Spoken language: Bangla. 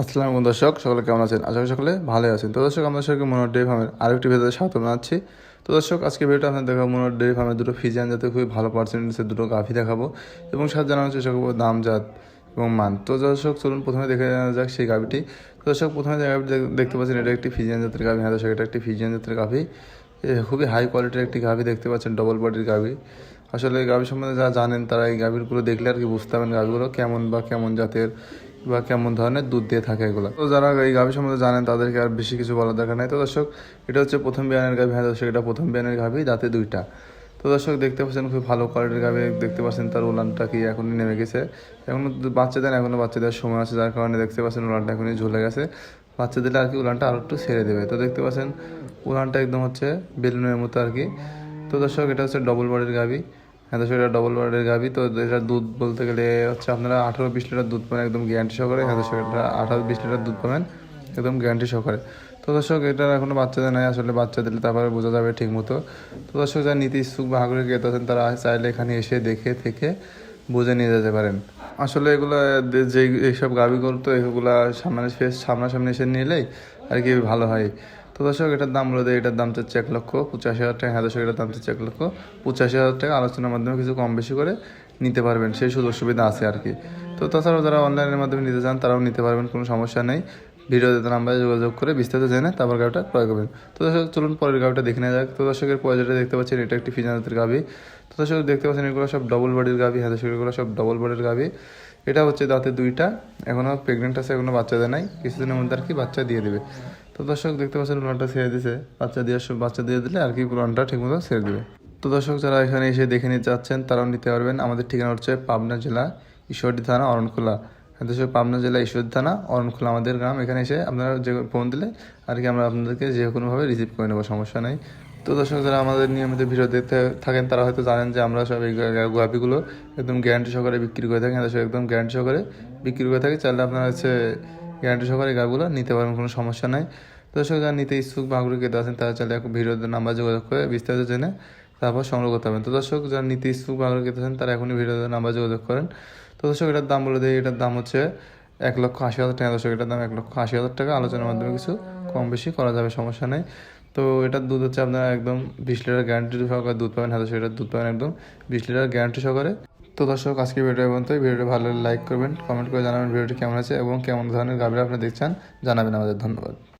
আসসালামু দর্শক, সকলে কেমন আছেন? আশা করি সকলে ভালো আছেন। তো দর্শক আমরা সবাইকে মনোহর ডেয়ারি ফার্মের আরেকটি ভিডিওতে স্বাগত জানাচ্ছি। তো দর্শক, আজকে ভিডিওটা আপনাদের দেখাবো মনোহর ডেয়ারি ফার্মের দুটো ফিজিয়ান যাতে খুবই ভালো পার্সেন্টেজের দুটো গাভি দেখাবো এবং সাথে জানানোর চেষ্টা করব দাম, জাত এবং মান। তো দর্শক, চলুন প্রথমে দেখে নেওয়া যাক সেই গাভিটি। দর্শক, প্রথমে যে গাভিটি দেখতে পাচ্ছেন, এটা একটি ফিজিয়ান জাতের গাভি। হ্যাঁ দর্শক, এটা একটি ফিজিয়ান জাতের গাভি। খুবই হাই কোয়ালিটির একটি গাভি দেখতে পাচ্ছেন ডবল বডির গাভি। আসলে গাভি সম্বন্ধে যারা জানেন, তারা এই গাভিগুলো দেখলে আর কি বুঝতে পারবেন গাভিগুলো কেমন বা কেমন জাতের। বা কেমন ধরনের দুধ দিয়ে থাকে এগুলো। তো যারা এই গাভি সম্বন্ধে জানেন, তাদেরকে আর বেশি কিছু বলার দরকার নাই। তো দর্শক, এটা হচ্ছে প্রথম বিয়ানের গাভি। হ্যাঁ দর্শক, এটা প্রথম বিয়ানের গাভি, দাঁতে দুইটা। তো দর্শক, দেখতে পাচ্ছেন খুব ভালো কোয়ালিটির গাভি। দেখতে পাচ্ছেন তার উলানটা কি এখনই নেমে গেছে। এখনও দু- বাচ্চা দেন এখনও বাচ্চা দেওয়ার সময় আছে, যার কারণে দেখতে পাচ্ছেন উলানটা এখনই ঝুলে গেছে। বাচ্চা দিলে আর কি উলানটা আরও একটু ছেড়ে দেবে। তো দেখতে পাচ্ছেন উলানটা একদম হচ্ছে বেলুনের মতো আর কি। তো দর্শক, এটা হচ্ছে ডবল বডির গাভি। হ্যাঁ এটা ডবল বডির গাভি, তো এটা দুধ বলতে গেলে হচ্ছে আপনারা আঠারো বিশ লিটার দুধ পাবেন, একদম গ্যারান্টি সহকারে। হ্যাঁ এটা আঠারো বিশ লিটার দুধ পাবেন, একদম গ্যারান্টি সহকারে। তো দর্শক এটার এখনও বাচ্চাদের নাই, আসলে বাচ্চা দিলে তারপরে বোঝা যাবে ঠিক মতো তো দর্শক, যারা নীতি ইচ্ছুক বা আগ্রহী ক্রেতা আছেন, তারা চাইলে এখানে এসে দেখে, থেকে বুঝে নিয়ে যেতে পারেন। আসলে এগুলো যে এইসব গাভিগুলো তো এগুলা সামনে, সামনাসামনি এসে নিলেই আর কি ভালো হয়। তো দর্শক এটার দাম বলে দেয় এটার দাম চাচ্ছে এক লক্ষ পঁচাশি হাজার টাকা। হ্যাঁ দর্শক এটার দাম চাচ্ছে এক লক্ষ পঁচাশি হাজার টাকা। আলোচনার মাধ্যমে কিছু কম বেশি করে নিতে পারবেন, সেই সুযোগ সুবিধা আছে আর কি। তো তাছাড়াও যারা অনলাইনের মাধ্যমে নিতে চান, তারাও নিতে পারবেন, কোনো সমস্যা নেই। ভিডিওতে নাম্বারে যোগাযোগ করে বিস্তারিত জেনে তারপর গাড়িটা ক্রয় করবেন। তো দর্শক, চলুন পরের গাড়িটা দেখে নেওয়া যাক। তো দর্শকের পরে যেটা দেখতে পাচ্ছেন, এটা একটি ফিজানাতের গাভি। তো দর্শক, দেখতে পাচ্ছেন, এগুলো সব ডবল বডির গাভি। হ্যাঁ দর্শক, এগুলো সব ডবল বডির গাভি। এটা হচ্ছে দাঁতে দুইটা। এখনও প্রেগনেন্ট আছে এখনও বাচ্চা দেয় নাই। কিছুদিনের মধ্যে আর কি বাচ্চা দিয়ে দেবে। তো দর্শক দেখতে পাচ্ছেন উলানটা ছেড়ে দিছে বাচ্চা দিয়ে বাচ্চা দিয়ে দিলে আর কি উলানটা ঠিকমতো ছেড়ে দেবে। তো দর্শক, যারা এখানে এসে দেখে নিতে চাচ্ছেন তারাও নিতে পারবেন। আমাদের ঠিকানা হচ্ছে পাবনা জেলা, ঈশ্বরদী থানা, অরণখোলা। হ্যাঁ দর্শক, পাবনা জেলা, ঈশ্বরদী থানা, অরণখোলা আমাদের গ্রাম। এখানে এসে আপনারা যে ফোন দিলে আর কি আমরা আপনাদেরকে যে কোনোভাবে রিসিভ করে নেব, সমস্যা নেই। তো দর্শক, যারা আমাদের নিয়মিত ভিডিও দেখতে থাকেন, তারা হয়তো জানেন যে আমরা সব এই গাভিগুলো একদম গ্যারান্টি সহকারে বিক্রি করে থাকি। হ্যাঁ দর্শক, একদম গ্যারান্টি সহকারে বিক্রি করে থাকি। চাইলে আপনারা হচ্ছে গ্যারান্টি সহকারে এই গাভিগুলো নিতে পারবেন, কোনো সমস্যা নাই। তো যারা নিতে ইচ্ছুক বা আগ্রহী ক্রেতা আছেন, তারা চাইলে এখন ভিডিওতে নাম্বার যোগাযোগ করে বিস্তারিত জেনে তারপর সংগ্রহ করতে পারবেন। তো দর্শক যারা নিতে ইচ্ছুক বা আগ্রহী ক্রেতা আছেন, তারা এখনই ভিডিওতে নাম্বার যোগাযোগ করেন। তো দর্শক, এটার দাম বলে দিই, এটার দাম হচ্ছে এক লক্ষ আশি হাজার টাকা। দর্শক, এটার দাম এক লক্ষ আশি হাজার টাকা। আলোচনার মাধ্যমে কিছু কম বেশি করা যাবে, সমস্যা নেই। তো এটার দুধ হচ্ছে আপনারা একদম বিশ লিটার গ্যারান্টি সহকারে দুধ পাবেন। হ্যাঁ দর্শক, এটার দুধ পাবেন একদম বিশ লিটার গ্যারান্টি সহকারে। তো দর্শক আজকে ভিডিও পর্যন্ত ভিডিওটি ভালো লাইক করবেন কমেন্ট করে জানাবেন ভিডিওটি কেমন আছে এবং কেমন ধরনের গাভীরা আপনি দেখছেন, জানাবেন আমাদের, ধন্যবাদ।